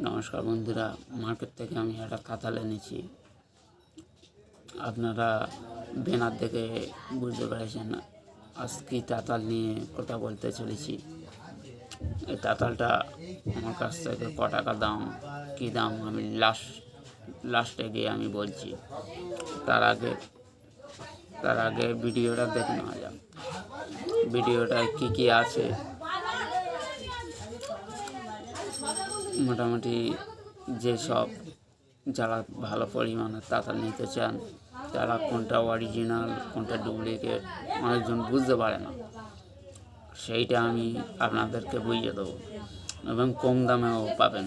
নমস্কার বন্ধুরা মার্কেট থেকে আমি একটা কাঁথাল এনেছি। আপনারা বেনার দেখে বুঝতে পেরেছেন, আজ কি তাঁতাল নিয়ে কথা বলতে চলেছি। এই তাঁতালটা আমার কাছ থেকে ক টাকা দাম, কী দাম, আমি লাস্ট লাস্টে গিয়ে আমি বলছি। তার আগে তার আগে ভিডিওটা দেখে নেওয়া যাক। ভিডিওটায় কী কী আছে মোটামুটি যেসব যারা ভালো পরিমাণে তাতা নিতে চান, তারা কোনটা অরিজিনাল কোনটা ডুপ্লিকেট অনেকজন বুঝতে পারে না। সেইটা আমি আপনাদেরকে বুঝিয়ে দেবো এবং কম দামেও পাবেন।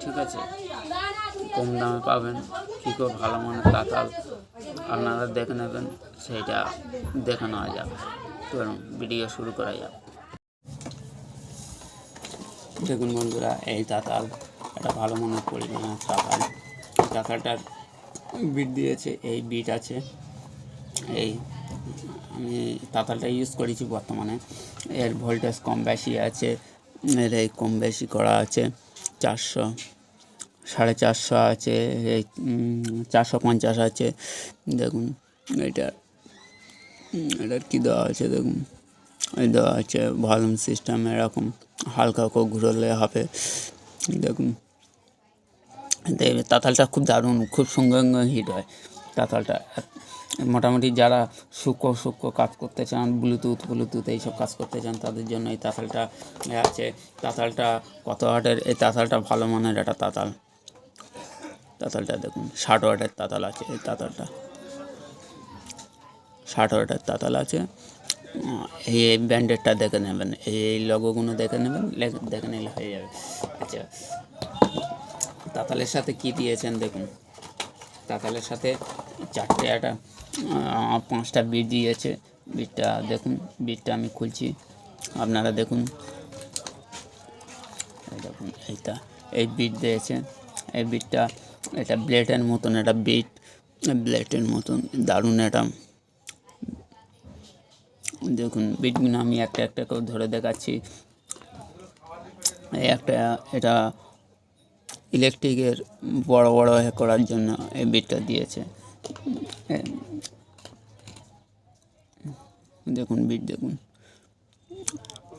ঠিক আছে? কম দামে পাবেন, কী করে ভালো মানের তাতাল আপনারা দেখে নেবেন, সেইটা দেখে নেওয়া যাক ভিডিও শুরু করা যাক। দেখুন বন্ধুরা, এই তাতাল একটা ভালো মনের পরিমাণের তাতাল এই তাতালটার বিট দিয়েছে, এই বিট আছে। এই, আমি তাতালটা ইউজ করেছি বর্তমানে। এর ভোল্টেজ কম বেশি আছে, এর এই কম বেশি করা আছে, চারশো, সাড়ে চারশো আছে, এই চারশো পঞ্চাশ আছে। দেখুন, এটা এটার কী দেওয়া আছে দেখুন? এই দেওয়া আছে ভলিউম সিস্টেম এরকম। হালকা করে ঘুরলে হবে। দেখুন। দেখবে তাতালটা খুব দারুণ, খুব সঙ্গে হিট হয় তাতালটা। মোটামুটি যারা সূক্ষ্ম সূক্ষ্ম কাজ করতে চান, ব্লুটুথ ব্লুটুথ এইসব কাজ করতে চান, তাদের জন্য এই তাতালটা আছে। তাতালটা কত ওয়াটের এই তাতালটা ভালো মানের একটা তাতাল। তাতালটা দেখুন, ষাট ওয়াটের তাতাল আছে এই তাতালটা। ষাট ওয়াটের তাতাল আছে। এই ব্যান্ডেডটা দেখে নেবেন, এই লগোগুলো দেখে নেবেন দেখে নিলে হয়ে যাবে। আচ্ছা তাতালের সাথে কি দিয়েছেন দেখুন। তাতালের সাথে চারটে একটা পাঁচটা বিট দিয়েছে। বিটটা দেখুন, বিটটা আমি খুলছি। আপনারা দেখুন দেখুন, এইটা, এই বিট দিয়েছে। এই বিটটা, এটা ব্লেডের মতন একটা বিট, ব্লেডের মতন, দারুণ একটা দেখুন বিটগুলো আমি একটা একটা করে ধরে দেখাচ্ছি। একটা, এটা ইলেকট্রিকের বড় বড় করার জন্য এই বিটটা দিয়েছে। দেখুন বিট দেখুন।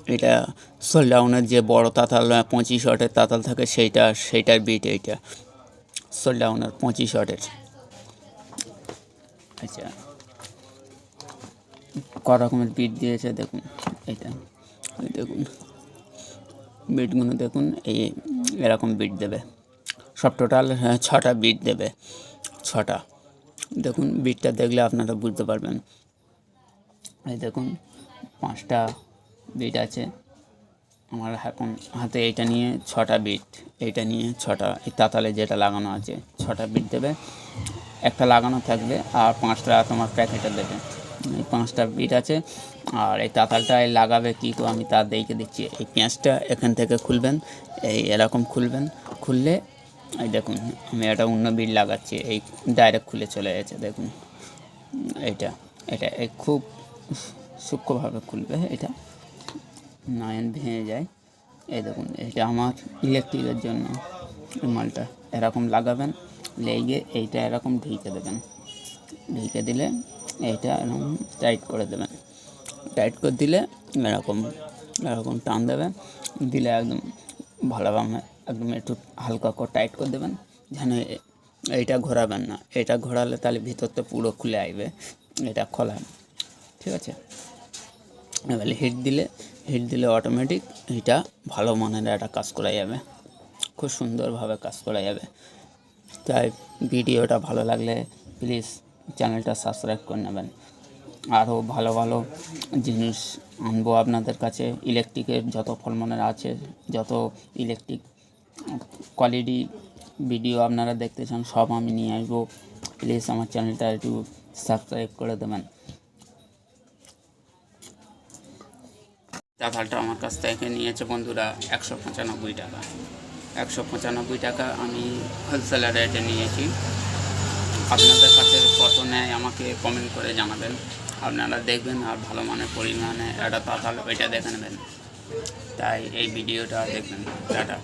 এটা সোলডাউনের যে বড় তাতাল পঁচিশ ওয়াটের তাতাল থাকে, সেইটা, সেইটার বিট এইটা। সোলডাউনের পঁচিশ ওয়াটের আচ্ছা। ক রকমের বিট দিয়েছে দেখুন এটা দেখুন বিটগুলো দেখুন, এই এরকম বিট দেবে, সব টোটাল ছটা বিট দেবে, ছটা, দেখুন বিটটা দেখলে আপনারা বুঝতে পারবেন, এই দেখুন, পাঁচটা বিট আছে, আমার এখন হাতে এইটা নিয়ে ছটা বিট এইটা নিয়ে ছটা, এই তাতালে যেটা লাগানো আছে, ছটা বিট দেবে, একটা লাগানো থাকবে, আর পাঁচটা তোমার প্যাকেটে দেবে। পাঁচটা বিট আছে। আর এই তাতালটায় লাগাবে কী তো আমি তা দেখে দিচ্ছি। এই পেঁয়াজটা এখান থেকে খুলবেন, এই এরকম খুলবেন, খুললে এই দেখুন, আমি একটা অন্য বিট লাগাচ্ছি, এই ডাইরেক্ট খুলে চলে গেছে, দেখুন। এইটা, এটা, এই খুব সূক্ষ্মভাবে খুলবে, এটা নয়ন ভেঙে যায়। এই দেখুন, এটা আমার ইলেকট্রিকের জন্য মালটা। এরকম লাগাবেন, লেগে এইটা এরকম ঢেকে দেবেন। ঢেকে দিলে এইটা এরকম টাইট করে দেবেন টাইট করে দিলে এরকম এরকম টান দেবেন দিলে একদম ভালোভাবে একদম একটু হালকা করে টাইট করে দেবেন। যেন এইটা ঘোরাবেন না। এটা ঘোরালে তাহলে ভিতরটা পুরো খুলে আসবে এটা খোলা। ঠিক আছে? এবারে হিট দিলে হিট দিলে অটোমেটিক এটা ভালো মানের একটা কাজ করা যাবে। খুব সুন্দরভাবে কাজ করা যাবে। তাই ভিডিওটা ভালো লাগলে প্লিজ চ্যানেলটা সাবস্ক্রাইব করে নেবেন। আরও ভালো ভালো জিনিস আনব আপনাদের কাছে। ইলেকট্রিকের যত ফলমানের আছে, যত ইলেকট্রিক কোয়ালিটি ভিডিও আপনারা দেখতে চান, সব আমি নিয়ে আসব। প্লিজ আমার চ্যানেলটা একটু সাবস্ক্রাইব করে দেবেন। তাতালটা আমার কাছ থেকে নিয়েছে বন্ধুরা একশো পঁচানব্বই টাকা। একশো পঁচানব্বই টাকা আমি হোলসেলার রেটে নিয়েছি, আপনাদের কাছে আমাকে কমেন্ট করে জানাবেন। আপনারা দেখবেন আর ভালো মানের পরিমাণে একটা তাতাল ওইটা দেখে নেবেন। তাই এই ভিডিওটা দেখবেন। টাটা।